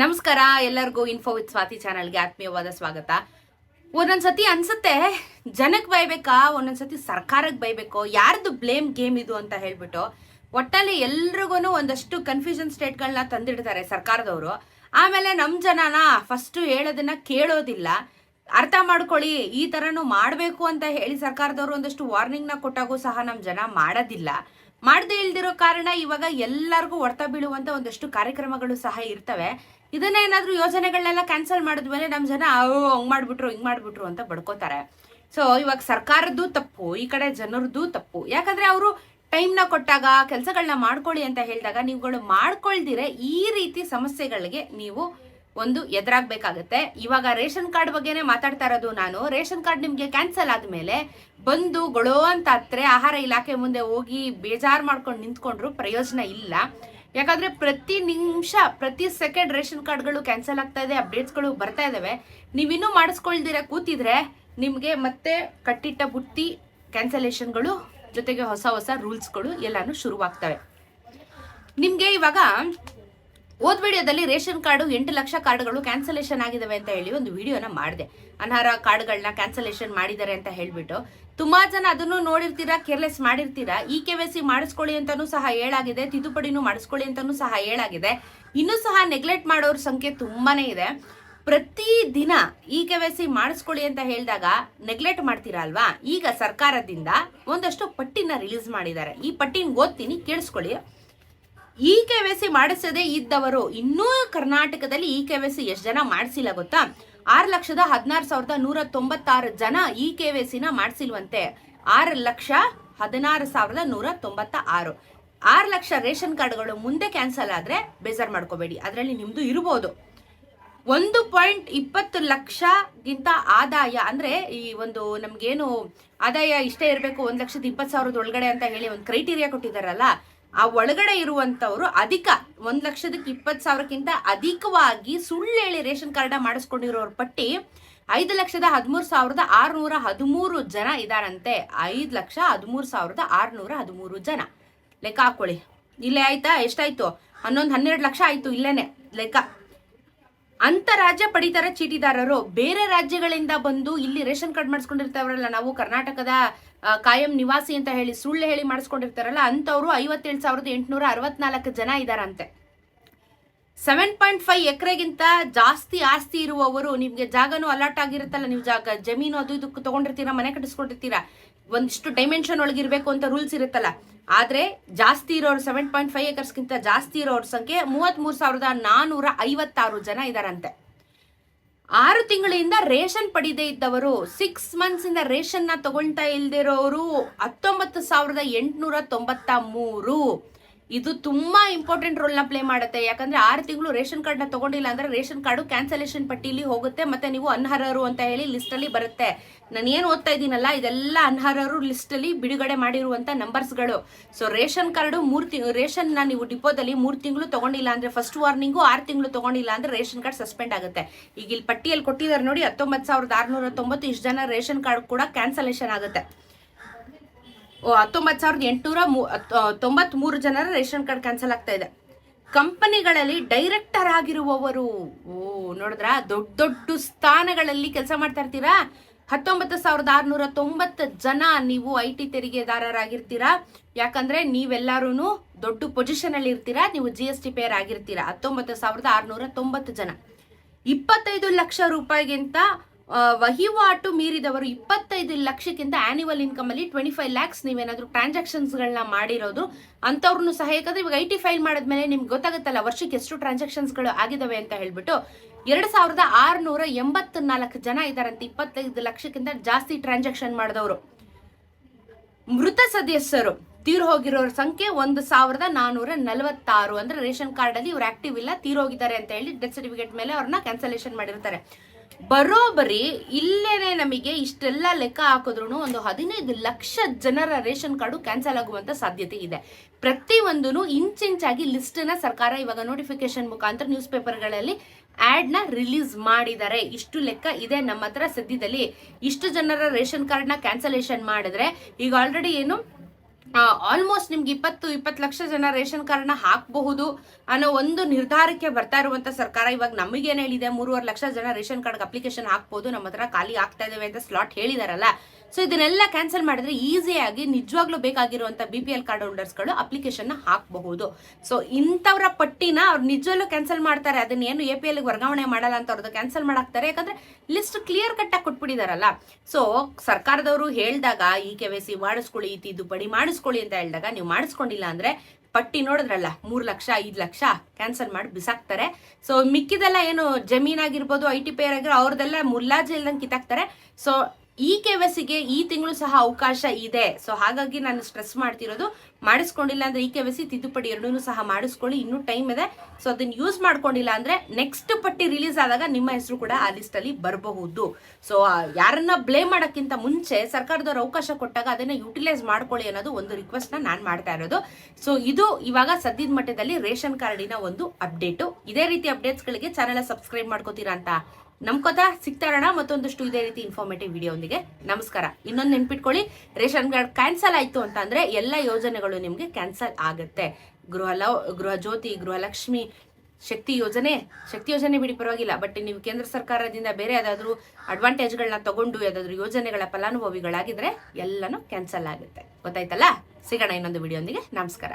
ನಮಸ್ಕಾರ, ಎಲ್ಲರಿಗೂ info with Swati ಚಾನಲ್ಗೆ ಆತ್ಮೀಯವಾದ ಸ್ವಾಗತ. ಒಂದೊಂದ್ಸತಿ ಅನ್ಸುತ್ತೆ ಜನಕ್ಕೆ ಬೈಬೇಕಾ, ಒಂದೊಂದ್ಸತಿ ಸರ್ಕಾರಕ್ಕೆ ಬೈಬೇಕು, ಯಾರ್ದು ಬ್ಲೇಮ್ ಗೇಮ್ ಇದು ಅಂತ ಹೇಳ್ಬಿಟ್ಟು ಒಟ್ಟಲ್ಲಿ ಎಲ್ರಿಗೂ ಒಂದಷ್ಟು ಕನ್ಫ್ಯೂಷನ್ ಸ್ಟೇಟ್ಗಳನ್ನ ತಂದಿಡ್ತಾರೆ ಸರ್ಕಾರದವರು. ಆಮೇಲೆ ನಮ್ಮ ಜನನ ಫಸ್ಟ್ ಹೇಳೋದನ್ನ ಕೇಳೋದಿಲ್ಲ. ಅರ್ಥ ಮಾಡ್ಕೊಳ್ಳಿ, ಈ ಥರನೂ ಮಾಡಬೇಕು ಅಂತ ಹೇಳಿ ಸರ್ಕಾರದವರು ಒಂದಷ್ಟು ವಾರ್ನಿಂಗ್ನ ಕೊಟ್ಟಾಗೂ ಸಹ ನಮ್ಮ ಜನ ಮಾಡೋದಿಲ್ಲ. ಮಾಡದೇ ಇಲ್ದಿರೋ ಕಾರಣ ಇವಾಗ ಎಲ್ಲರಿಗೂ ಹೊಡೆತ ಬೀಳುವಂಥ ಒಂದಷ್ಟು ಕಾರ್ಯಕ್ರಮಗಳು ಸಹ ಇರ್ತವೆ. ಇದನ್ನ ಏನಾದ್ರೂ ಯೋಜನೆಗಳನ್ನೆಲ್ಲ ಕ್ಯಾನ್ಸಲ್ ಮಾಡಿದ್ಮೇಲೆ ನಮ್ಮ ಜನ ಅವು ಹಂಗ್ ಮಾಡ್ಬಿಟ್ರು, ಹಿಂಗ್ ಮಾಡ್ಬಿಟ್ರು ಅಂತ ಬಡ್ಕೋತಾರೆ. ಸೊ ಇವಾಗ ಸರ್ಕಾರದ್ದು ತಪ್ಪು, ಈ ಕಡೆ ಜನರದ್ದು ತಪ್ಪು. ಯಾಕಂದ್ರೆ ಅವರು ಟೈಮ್ನ ಕೊಟ್ಟಾಗ ಕೆಲಸಗಳನ್ನ ಮಾಡ್ಕೊಳ್ಳಿ ಅಂತ ಹೇಳಿದಾಗ ನೀವುಗಳು ಮಾಡ್ಕೊಳ್ದಿರೆ ಈ ರೀತಿ ಸಮಸ್ಯೆಗಳಿಗೆ ನೀವು ಒಂದು ಎದುರಾಗಬೇಕಾಗತ್ತೆ. ಇವಾಗ ರೇಷನ್ ಕಾರ್ಡ್ ಬಗ್ಗೆನೇ ಮಾತಾಡ್ತಾ ಇರೋದು ನಾನು. ರೇಷನ್ ಕಾರ್ಡ್ ನಿಮಗೆ ಕ್ಯಾನ್ಸಲ್ ಆದಮೇಲೆ ಬಂದು ಗೊಳೋ ಅಂತ ಆಹಾರ ಇಲಾಖೆ ಮುಂದೆ ಹೋಗಿ ಬೇಜಾರು ಮಾಡ್ಕೊಂಡು ನಿಂತ್ಕೊಂಡ್ರು ಪ್ರಯೋಜನ ಇಲ್ಲ. ಯಾಕಂದ್ರೆ ಪ್ರತಿ ನಿಮಿಷ, ಪ್ರತಿ ಸೆಕೆಂಡ್ ರೇಷನ್ ಕಾರ್ಡ್ಗಳು ಕ್ಯಾನ್ಸಲ್ ಆಗ್ತಾ ಇದೆ ಅಪ್ಡೇಟ್ಸ್ಗಳು ಬರ್ತಾ ಇದಾವೆ. ನೀವಿನ್ನೂ ಮಾಡಿಸ್ಕೊಳ್ದಿರ, ಕೂತಿದ್ರೆ ನಿಮಗೆ ಮತ್ತೆ ಕಟ್ಟಿಟ್ಟ ಬುತ್ತಿ ಕ್ಯಾನ್ಸಲೇಷನ್ಗಳು ಜೊತೆಗೆ ಹೊಸ ಹೊಸ ರೂಲ್ಸ್ಗಳು ಎಲ್ಲಾನು ಶುರುವಾಗ್ತವೆ. ನಿಮಗೆ ಇವಾಗ ಓದ್ ವಿಡಿಯೋದಲ್ಲಿ ರೇಷನ್ ಕಾರ್ಡು ಎಂಟು ಲಕ್ಷ ಕಾರ್ಡ್ಗಳು ಕ್ಯಾನ್ಸಲೇಷನ್ ಆಗಿದಾವೆ ಅಂತ ಹೇಳಿ ಒಂದು ವಿಡಿಯೋನ ಮಾಡಿದೆ. ಅನರ್ಹ ಕಾರ್ಡ್ಗಳನ್ನ ಕ್ಯಾನ್ಸಲೇಷನ್ ಮಾಡಿದ್ದಾರೆ ಅಂತ ಹೇಳಿಬಿಟ್ಟು. ತುಂಬಾ ಜನ ಅದನ್ನು ನೋಡಿರ್ತೀರಾ ಕೇರ್ಲೆಸ್ ಮಾಡಿರ್ತೀರಾ ಇ ಕೆ ಸಿ ಮಾಡಿಸ್ಕೊಳ್ಳಿ ಅಂತಾನೂ ಸಹ ಹೇಳಾಗಿದೆ ತಿದ್ದುಪಡಿನೂ ಮಾಡಿಸ್ಕೊಳ್ಳಿ ಅಂತಾನೂ ಸಹ ಹೇಳಾಗಿದೆ ಇನ್ನೂ ಸಹ ನೆಗ್ಲೆಕ್ಟ್ ಮಾಡೋರ ಸಂಖ್ಯೆ ತುಂಬಾನೇ ಇದೆ. ಪ್ರತಿ ದಿನ ಇ ಕೆ ವೈ ಸಿ ಮಾಡಿಸ್ಕೊಳ್ಳಿ ಅಂತ ಹೇಳಿದಾಗ ನೆಗ್ಲೆಕ್ಟ್ ಮಾಡ್ತೀರಾ ಅಲ್ವಾ? ಈಗ ಸರ್ಕಾರದಿಂದ ಒಂದಷ್ಟು ಪಟ್ಟಿನ ರಿಲೀಸ್ ಮಾಡಿದ್ದಾರೆ. ಈ ಪಟ್ಟಿನ ಓದ್ತೀನಿ, ಕೇಳಿಸ್ಕೊಳ್ಳಿ. ಇ ಕೆ ವೈ ಸಿ ಮಾಡಿಸದೇ ಇದ್ದವರು ಇನ್ನೂ ಕರ್ನಾಟಕದಲ್ಲಿ ಇ ಕೆ ವೈ ಸಿ ಎಷ್ಟು ಜನ ಮಾಡಿಸಿಲ್ಲ ಗೊತ್ತಾ? ಆರು ಲಕ್ಷದ ಹದಿನಾರು ಸಾವಿರದ ನೂರ ತೊಂಬತ್ತಾರು ಜನ ಇ ಕೆ ವೈ ಸಿನ ಮಾಡಿಸಿಲ್ವಂತೆ. ಆರು ಲಕ್ಷ ಹದಿನಾರು ಸಾವಿರದ ನೂರ ತೊಂಬತ್ತ ಆರು ಆರು ಲಕ್ಷ ರೇಷನ್ ಕಾರ್ಡ್ಗಳು ಮುಂದೆ ಕ್ಯಾನ್ಸಲ್ ಆದ್ರೆ ಬೇಜಾರ್ ಮಾಡ್ಕೋಬೇಡಿ. ಅದರಲ್ಲಿ ನಿಮ್ಮದು ಇರ್ಬೋದು. ಒಂದು ಪಾಯಿಂಟ್ ಇಪ್ಪತ್ತು ಲಕ್ಷಗಿಂತ ಆದಾಯ ಅಂದ್ರೆ ಈ ಒಂದು ನಮ್ಗೇನು ಆದಾಯ ಇಷ್ಟೇ ಇರಬೇಕು, ಒಂದ್ ಲಕ್ಷದ ಇಪ್ಪತ್ತು ಸಾವಿರದ ಒಳಗಡೆ ಅಂತ ಹೇಳಿ ಒಂದು ಕ್ರೈಟೀರಿಯಾ ಕೊಟ್ಟಿದ್ದಾರಲ್ಲ ಆ ಒಳಗಡೆ ಇರುವಂತವ್ರು ಅಧಿಕ ಒಂದು ಲಕ್ಷದಕ್ಕೆ ಇಪ್ಪತ್ತು ಸಾವಿರಕ್ಕಿಂತ ಅಧಿಕವಾಗಿ ಸುಳ್ಳು ಹೇಳಿ ರೇಷನ್ ಕಾರ್ಡ್ ಮಾಡಿಸ್ಕೊಂಡಿರೋರ ಪಟ್ಟಿ ಐದು ಲಕ್ಷದ ಹದಿಮೂರು ಸಾವಿರದ ಆರುನೂರ ಹದಿಮೂರು ಜನ ಇದಾರಂತೆ. ಐದು ಲಕ್ಷ ಹದಿಮೂರು ಸಾವಿರದ ಆರುನೂರ ಹದಿಮೂರು ಜನ. ಲೆಕ್ಕ ಹಾಕೊಳ್ಳಿ. ಇಲ್ಲೇ ಆಯ್ತಾ? ಎಷ್ಟಾಯ್ತು? ಹನ್ನೊಂದು ಹನ್ನೆರಡು ಲಕ್ಷ ಆಯ್ತು ಇಲ್ಲೇನೆ. ಲೆಕ್ಕ. ಅಂತರಾಜ್ಯ ಪಡಿತರ ಚೀಟಿದಾರರು ಬೇರೆ ರಾಜ್ಯಗಳಿಂದ ಬಂದು ಇಲ್ಲಿ ರೇಷನ್ ಕಾರ್ಡ್ ಮಾಡಿಸ್ಕೊಂಡಿರ್ತಾವ್ರಲ್ಲ ನಾವು ಕರ್ನಾಟಕದ ಕಾಯಂ ನಿವಾಸಿ ಅಂತ ಹೇಳಿ ಸುಳ್ಳು ಹೇಳಿ ಮಾಡಿಸ್ಕೊಂಡಿರ್ತಾರಲ್ಲ ಅಂತವ್ರು ಐವತ್ತೇಳು ಸಾವಿರದ ಎಂಟುನೂರ ಅರವತ್ನಾಲ್ಕು ಜನ ಇದಾರಂತೆ. ಸೆವೆನ್ ಪಾಯಿಂಟ್ ಫೈವ್ ಎಕರೆಗಿಂತ ಜಾಸ್ತಿ ಆಸ್ತಿ ಇರುವವರು, ನಿಮಗೆ ಜಾಗನೂ ಅಲರ್ಟ್ ಆಗಿರುತ್ತಲ್ಲ, ನೀವು ಜಾಗ, ಜಮೀನು ಅದು ಇದಕ್ಕೆ ತಗೊಂಡಿರ್ತೀರಾ, ಮನೆ ಕಟ್ಟಿಸ್ಕೊಂಡಿರ್ತೀರಾ, ಒಂದಿಷ್ಟು ಡೈಮೆನ್ಷನ್ ಒಳಗಿರಬೇಕು ಅಂತ ರೂಲ್ಸ್ ಇರುತ್ತಲ್ಲ. ಆದ್ರೆ ಜಾಸ್ತಿ ಇರೋರು ಸೆವೆನ್ ಪಾಯಿಂಟ್ ಫೈವ್ ಏಕರ್ಸ್ಗಿಂತ ಜಾಸ್ತಿ ಇರೋರ ಸಂಖ್ಯೆ ಮೂವತ್ತ್ ಮೂರು ಸಾವಿರದ ನಾನೂರ ಐವತ್ತಾರು ಜನ ಇದಾರಂತೆ. ಆರು ತಿಂಗಳಿಂದ ರೇಷನ್ ಪಡೆದೇ ಇದ್ದವರು ಸಿಕ್ಸ್ ಮಂತ್ಸ್ ಇಂದ ರೇಷನ್ನ ತಗೊಳ್ತಾ ಇಲ್ದಿರೋರು ಹತ್ತೊಂಬತ್ತು ಸಾವಿರದ ಎಂಟುನೂರ ತೊಂಬತ್ತ ಮೂರು. ಇದು ತುಂಬಾ ಇಂಪಾರ್ಟೆಂಟ್ ರೋಲ್ನ ಪ್ಲೇ ಮಾಡುತ್ತೆ. ಯಾಕಂದ್ರೆ ಆರು ತಿಂಗಳು ರೇಷನ್ ಕಾರ್ಡ್ನ ತಗೊಂಡಿಲ್ಲ ಅಂದ್ರೆ ರೇಷನ್ ಕಾರ್ಡು ಕ್ಯಾನ್ಸಲೇಷನ್ ಪಟ್ಟಿಲಿ ಹೋಗುತ್ತೆ, ಮತ್ತೆ ನೀವು ಅನರ್ಹರು ಅಂತ ಹೇಳಿ ಲಿಸ್ಟ್ ಅಲ್ಲಿ ಬರುತ್ತೆ. ನಾನು ಏನು ಓದ್ತಾ ಇದ್ದೀನಲ್ಲ, ಇದೆಲ್ಲ ಅನರ್ಹರು ಲಿಸ್ಟ್ ಅಲ್ಲಿ ಬಿಡುಗಡೆ ಮಾಡಿರುವಂಥ ನಂಬರ್ಸ್ಗಳು ಸೊ ರೇಷನ್ ಕಾರ್ಡು ಮೂರು ತಿಂಗಳು ರೇಷನ್ನ ನೀವು ಡಿಪೋದಲ್ಲಿ ಮೂರ್ ತಿಂಗಳು ತಗೊಂಡಿಲ್ಲ ಅಂದ್ರೆ ಫಸ್ಟ್ ವಾರ್ನಿಂಗು ಆರು ತಿಂಗಳು ತಗೊಂಡಿಲ್ಲ ಅಂದ್ರೆ ರೇಷನ್ ಕಾರ್ಡ್ ಸಸ್ಪೆಂಡ್ ಆಗುತ್ತೆ. ಈಗ ಇಲ್ಲಿ ಪಟ್ಟಿಯಲ್ಲಿ ಕೊಟ್ಟಿದ್ದಾರೆ ನೋಡಿ ಹತ್ತೊಂಬತ್ತು ಸಾವಿರದ ಆರ್ನೂರ ತೊಂಬತ್ತು, ಇಷ್ಟು ಜನ ರೇಷನ್ ಕಾರ್ಡ್ ಕೂಡ ಕ್ಯಾನ್ಸಲೇಷನ್ ಆಗುತ್ತೆ. ಹತ್ತೊಂಬತ್ತು ಸಾವಿರದ ಎಂಟುನೂರ ತೊಂಬತ್ ಮೂರು ಜನರ ರೇಷನ್ ಕಾರ್ಡ್ ಕ್ಯಾನ್ಸಲ್ ಆಗ್ತಾ ಇದೆ. ಕಂಪನಿಗಳಲ್ಲಿ ಡೈರೆಕ್ಟರ್ ಆಗಿರುವವರು, ಓ, ನೋಡಿದ್ರ? ದೊಡ್ಡ ದೊಡ್ಡ ಸ್ಥಾನಗಳಲ್ಲಿ ಕೆಲಸ ಮಾಡ್ತಾ ಇರ್ತೀರಾ? ಹತ್ತೊಂಬತ್ತು ಸಾವಿರದ ಆರ್ನೂರ ತೊಂಬತ್ತು ಜನ ನೀವು ಐ ಟಿ ತೆರಿಗೆದಾರರಾಗಿರ್ತೀರಾ? ಯಾಕಂದ್ರೆ ನೀವೆಲ್ಲರೂ ದೊಡ್ಡ ಪೊಸಿಷನ್ ಅಲ್ಲಿ ಇರ್ತೀರಾ? ನೀವು ಜಿ ಎಸ್ ಟಿ ಪೇರ್ ಆಗಿರ್ತೀರಾ? ಹತ್ತೊಂಬತ್ತು ಸಾವಿರದ ಆರ್ನೂರ ತೊಂಬತ್ತು ಜನ. ಇಪ್ಪತ್ತೈದು ಲಕ್ಷ ರೂಪಾಯಿಗಿಂತ ವಹಿವಾಟು ಮೀರಿದವರು ಇಪ್ಪತ್ತೈದು ಲಕ್ಷಕ್ಕಿಂತ ಆನ್ಯುವಲ್ ಇನ್ಕಮ್ ಅಲ್ಲಿ ಟ್ವೆಂಟಿ ಫೈವ್ ಲ್ಯಾಕ್ಸ್ ನೀವೇನಾದ್ರು ಟ್ರಾನ್ಸಾಕ್ಷನ್ಸ್ ಗಳನ್ನ ಮಾಡಿರೋದು ಅಂತವ್ರನ್ನು ಸಹ, ಯಾಕಂದ್ರೆ ಇವಾಗ ಐ ಟಿ ಫೈಲ್ ಮಾಡಿದ್ಮೇಲೆ ನಿಮ್ಗೆ ಗೊತ್ತಾಗುತ್ತಲ್ಲ, ವರ್ಷಕ್ಕೆ ಎಷ್ಟು ಟ್ರಾನ್ಸಾಕ್ಷನ್ಸ್ಗಳು ಆಗಿದಾವೆ ಅಂತ ಹೇಳ್ಬಿಟ್ಟು, ಎರಡು ಸಾವಿರದ ಆರುನೂರ ಎಂಬತ್ ನಾಲ್ಕು ಜನ ಇದಾರಂತೆ ಇಪ್ಪತ್ತೈದು ಲಕ್ಷಕ್ಕಿಂತ ಜಾಸ್ತಿ ಟ್ರಾನ್ಸಾಕ್ಷನ್ ಮಾಡಿದವರು. ಮೃತ ಸದಸ್ಯರು, ತೀರ್ ಹೋಗಿರೋರ ಸಂಖ್ಯೆ ಒಂದು ಸಾವಿರದ ನಾನೂರ ನಲವತ್ತಾರು. ಅಂದ್ರೆ ರೇಷನ್ ಕಾರ್ಡ್ ಅಲ್ಲಿ ಇವ್ರು ಆಕ್ಟಿವ್ ಇಲ್ಲ ತೀರೋಗಿದ್ದಾರೆ ಅಂತ ಹೇಳಿ ಡೆತ್ ಸರ್ಟಿಫಿಕೇಟ್ ಮೇಲೆ ಅವ್ರನ್ನ ಕ್ಯಾನ್ಸಲೇಷನ್ ಮಾಡಿರ್ತಾರೆ. ಬರೋಬ್ಬರಿ ಇಲ್ಲೇನೆ ನಮಗೆ ಇಷ್ಟೆಲ್ಲ ಲೆಕ್ಕ ಹಾಕಿದ್ರು ಒಂದು ಹದಿನೈದು ಲಕ್ಷ ಜನರ ರೇಷನ್ ಕಾರ್ಡು ಕ್ಯಾನ್ಸಲ್ ಆಗುವಂತ ಸಾಧ್ಯತೆ ಇದೆ. ಪ್ರತಿ ಒಂದೂ ಇಂಚಿಂಚಾಗಿ ಲಿಸ್ಟನ್ನ ಸರ್ಕಾರ ಇವಾಗ ನೋಟಿಫಿಕೇಶನ್ ಮುಖಾಂತರ ನ್ಯೂಸ್ ಪೇಪರ್ಗಳಲ್ಲಿ ಆ್ಯಡ್ನ ರಿಲೀಸ್ ಮಾಡಿದ್ದಾರೆ ಇಷ್ಟು ಲೆಕ್ಕ ಇದೆ ನಮ್ಮ ಹತ್ರ ಸದ್ಯದಲ್ಲಿ. ಇಷ್ಟು ಜನರ ರೇಷನ್ ಕಾರ್ಡ್ನ ಕ್ಯಾನ್ಸಲೇಷನ್ ಮಾಡಿದ್ರೆ ಈಗ ಆಲ್ರೆಡಿ ಏನು ಆಲ್ಮೋಸ್ಟ್ ನಿಮ್ಗೆ ಇಪ್ಪತ್ತು ಇಪ್ಪತ್ತು ಲಕ್ಷ ಜನ ರೇಷನ್ ಕಾರ್ಡ್ನ ಹಾಕಬಹುದು ಅನ್ನೋ ಒಂದು ನಿರ್ಧಾರಕ್ಕೆ ಬರ್ತಾ ಇರುವಂಥ ಸರ್ಕಾರ ಇವಾಗ ನಮಗೇನು ಹೇಳಿದೆ, ಮೂರುವರೆ ಲಕ್ಷ ಜನ ರೇಷನ್ ಕಾರ್ಡ್ಗೆ ಅಪ್ಲಿಕೇಶನ್ ಹಾಕ್ಬೋದು, ನಮ್ಮ ಹತ್ರ ಖಾಲಿ ಆಗ್ತಾ ಇದಾವೆ ಅಂತ ಸ್ಲಾಟ್ ಹೇಳಿದಾರಲ್ಲ. ಸೊ ಇದನ್ನೆಲ್ಲ ಕ್ಯಾನ್ಸಲ್ ಮಾಡಿದ್ರೆ ಈಸಿಯಾಗಿ ನಿಜವಾಗ್ಲೂ ಬೇಕಾಗಿರುವಂಥ ಬಿ ಪಿ ಎಲ್ ಕಾರ್ಡ್ ಹೋಲ್ಡರ್ಸ್ಗಳು ಅಪ್ಲಿಕೇಶನ್ ಹಾಕಬಹುದು. ಸೊ ಇಂಥವ್ರ ಪಟ್ಟಿನ ಅವ್ರು ನಿಜವಲ್ಲೂ ಕ್ಯಾನ್ಸಲ್ ಮಾಡ್ತಾರೆ. ಅದನ್ನ ಏನು ಎ ಪಿ ಎಲ್ಗೆ ವರ್ಗಾವಣೆ ಮಾಡಲ್ಲ ಅಂತ ಅವ್ರದ್ದು ಕ್ಯಾನ್ಸಲ್ ಮಾಡಾಕ್ತಾರೆ. ಯಾಕಂದ್ರೆ ಲಿಸ್ಟ್ ಕ್ಲಿಯರ್ ಕಟ್ ಆಗಿ ಕೊಟ್ಬಿಟ್ಟಿದಾರಲ್ಲ. ಸೊ ಸರ್ಕಾರದವರು ಹೇಳಿದಾಗ ಈ ಕೆ ವೈ ಸಿ ಮಾಡಿಸ್ಕೊಳ್ಳಿ ಈ ತಿದ್ದುಪಡಿ ಮಾಡಿಸ್ಕೊಳ್ಳಿ ಅಂತ ಹೇಳಿದಾಗ ನೀವು ಮಾಡಿಸ್ಕೊಂಡಿಲ್ಲ ಅಂದ್ರೆ ಪಟ್ಟಿ ನೋಡಿದ್ರಲ್ಲ, ಮೂರು ಲಕ್ಷ, ಐದು ಲಕ್ಷ ಕ್ಯಾನ್ಸಲ್ ಮಾಡಿ ಬಿಸಾಕ್ತಾರೆ. ಸೊ ಮಿಕ್ಕಿದೆಲ್ಲ ಏನು ಜಮೀನಾಗಿರ್ಬೋದು ಐ ಟಿ ಪೇರ್ ಆಗಿರೋ ಅವ್ರದ್ದೆಲ್ಲ ಮುಲ್ಲಾಜ್ ಇಲ್ದಂಗೆ ಕಿತ್ತಾಕ್ತಾರೆ. ಸೊ ಈ ಕೆ ಗೆ ಈ ತಿಂಗಳು ಸಹ ಅವಕಾಶ ಇದೆ. ಸೊ ಹಾಗಾಗಿ ನಾನು ಸ್ಟ್ರೆಸ್ ಮಾಡ್ತಿರೋದು ಮಾಡಿಸ್ಕೊಂಡಿಲ್ಲ ಅಂದ್ರೆ ಈ ಕೆ ತಿದ್ದುಪಡಿ ಎರಡೂ ಸಹ ಮಾಡಿಸ್ಕೊಳ್ಳಿ. ಇನ್ನೂ ಟೈಮ್ ಇದೆ. ಸೊ ಅದನ್ನ ಯೂಸ್ ಮಾಡ್ಕೊಂಡಿಲ್ಲ ಅಂದ್ರೆ ನೆಕ್ಸ್ಟ್ ಪಟ್ಟಿ ರಿಲೀಸ್ ಆದಾಗ ನಿಮ್ಮ ಹೆಸರು ಕೂಡ ಆ ಲಿಸ್ಟ್ ಅಲ್ಲಿ ಬರಬಹುದು. ಸೊ ಯಾರನ್ನ ಬ್ಲೇಮ್ ಮಾಡೋಕ್ಕಿಂತ ಮುಂಚೆ ಸರ್ಕಾರದವ್ರು ಅವಕಾಶ ಕೊಟ್ಟಾಗ ಅದನ್ನ ಯುಟಿಲೈಸ್ ಮಾಡ್ಕೊಳ್ಳಿ ಅನ್ನೋದು ಒಂದು ರಿಕ್ವೆಸ್ಟ್ನ ನಾನು ಮಾಡ್ತಾ ಇರೋದು. ಸೊ ಇದು ಇವಾಗ ಸದ್ಯದ ಮಟ್ಟದಲ್ಲಿ ರೇಷನ್ ಕಾರ್ಡಿನ ಒಂದು ಅಪ್ಡೇಟು ಇದೇ ರೀತಿ ಅಪ್ಡೇಟ್ಸ್ಗಳಿಗೆ ಚಾನೆಲ್ ಸಬ್ಸ್ಕ್ರೈಬ್ ಮಾಡ್ಕೋತೀರಾ ಅಂತ ನಮ್ಕೋತಾ ಸಿಗ್ತಾ ಇರೋಣ ಮತ್ತೊಂದಷ್ಟು ಇದೇ ರೀತಿ ಇನ್ಫಾರ್ಮೇಟಿವ್ ವಿಡಿಯೋಂದಿಗೆ ನಮಸ್ಕಾರ. ಇನ್ನೊಂದು ನೆನ್ಪಿಟ್ಕೊಳ್ಳಿ, ರೇಷನ್ ಕಾರ್ಡ್ ಕ್ಯಾನ್ಸಲ್ ಆಯ್ತು ಅಂತ ಅಂದ್ರೆ ಎಲ್ಲ ಯೋಜನೆಗಳು ನಿಮಗೆ ಕ್ಯಾನ್ಸಲ್ ಆಗುತ್ತೆ. ಗೃಹ ಲವ್ ಗೃಹ ಜ್ಯೋತಿ ಗೃಹಲಕ್ಷ್ಮಿ ಶಕ್ತಿ ಯೋಜನೆ ಶಕ್ತಿ ಯೋಜನೆ ಬಿಡಿ, ಪರವಾಗಿಲ್ಲ. ಬಟ್ ನೀವು ಕೇಂದ್ರ ಸರ್ಕಾರದಿಂದ ಬೇರೆ ಯಾವುದಾದ್ರೂ ಅಡ್ವಾಂಟೇಜ್ಗಳನ್ನ ತಗೊಂಡು, ಯಾವ್ದಾದ್ರು ಯೋಜನೆಗಳ ಫಲಾನುಭವಿಗಳಾಗಿದ್ರೆ ಎಲ್ಲನೂ ಕ್ಯಾನ್ಸಲ್ ಆಗುತ್ತೆ. ಗೊತ್ತಾಯ್ತಲ್ಲ? ಸಿಗೋಣ ಇನ್ನೊಂದು ವಿಡಿಯೋಂದಿಗೆ ನಮಸ್ಕಾರ.